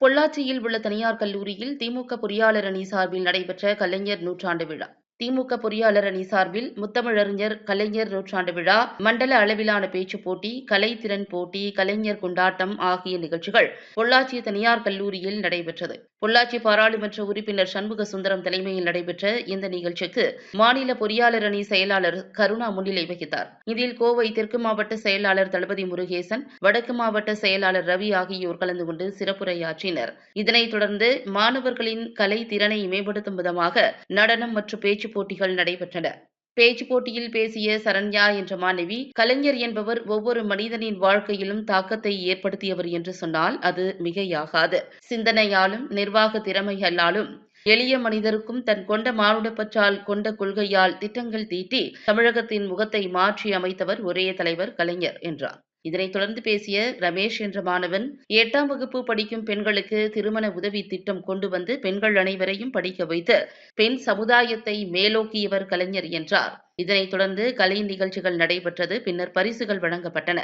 பொள்ளாச்சியில் உள்ள தனியார் கல்லூரியில் திமுக பொறியாளர் அணி சார்பில் நடைபெற்ற கலைஞர் நூற்றாண்டு விழா. திமுக பொறியாளர் அணி சார்பில் முத்தமிழறிஞர் கலைஞர் நூற்றாண்டு விழா மண்டல அளவிலான பேச்சு போட்டி கலைத்திறன் போட்டி கலைஞர் கொண்டாட்டம் ஆகிய நிகழ்ச்சிகள் பொள்ளாச்சி தனியார் கல்லூரியில் நடைபெற்றது. பொள்ளாச்சி பாராளுமன்ற உறுப்பினர் சண்முக சுந்தரம் தலைமையில் நடைபெற்ற இந்த நிகழ்ச்சிக்கு மாநில பொறியாளர் அணி செயலாளர் கருணா முன்னிலை வகித்தார். இதில் கோவை தெற்கு மாவட்ட செயலாளர் தளபதி முருகேசன் வடக்கு மாவட்ட செயலாளர் ரவி ஆகியோர் கலந்து கொண்டு சிறப்புரையாற்றினர். இதனைத் தொடர்ந்து மாணவர்களின் கலை திறனை மேம்படுத்தும் விதமாக நடனம் மற்றும் பேச்சு பேச்சுப் போட்டிகள் நடைபெற்றன. பேச்சு போட்டியில் பேசிய சரண்யா என்ற மாணவி கலைஞர் என்பவர் ஒவ்வொரு மனிதனின் வாழ்க்கையிலும் தாக்கத்தை ஏற்படுத்தியவர் என்று சொன்னால் அது மிகையாகாது. சிந்தனையாலும் நிர்வாக திறமைகளாலும் எளிய மனிதருக்கும் தன் கொண்ட மானுடப்பற்றால் கொண்ட கொள்கையால் திட்டங்கள் தீட்டி தமிழகத்தின் முகத்தை மாற்றி அமைத்தவர் ஒரே தலைவர் கலைஞர் என்றார். இதனைத் தொடர்ந்து பேசிய ரமேஷ் என்ற மாணவன் எட்டாம் வகுப்பு படிக்கும் பெண்களுக்கு திருமண உதவி திட்டம் கொண்டு வந்து பெண்கள் அனைவரையும் படிக்க வைத்து பெண் சமுதாயத்தை மேலோக்கியவர் கலைஞர் என்றார். இதனைத் தொடர்ந்து கலை நிகழ்ச்சிகள் நடைபெற்றது. பின்னர் பரிசுகள் வழங்கப்பட்டன.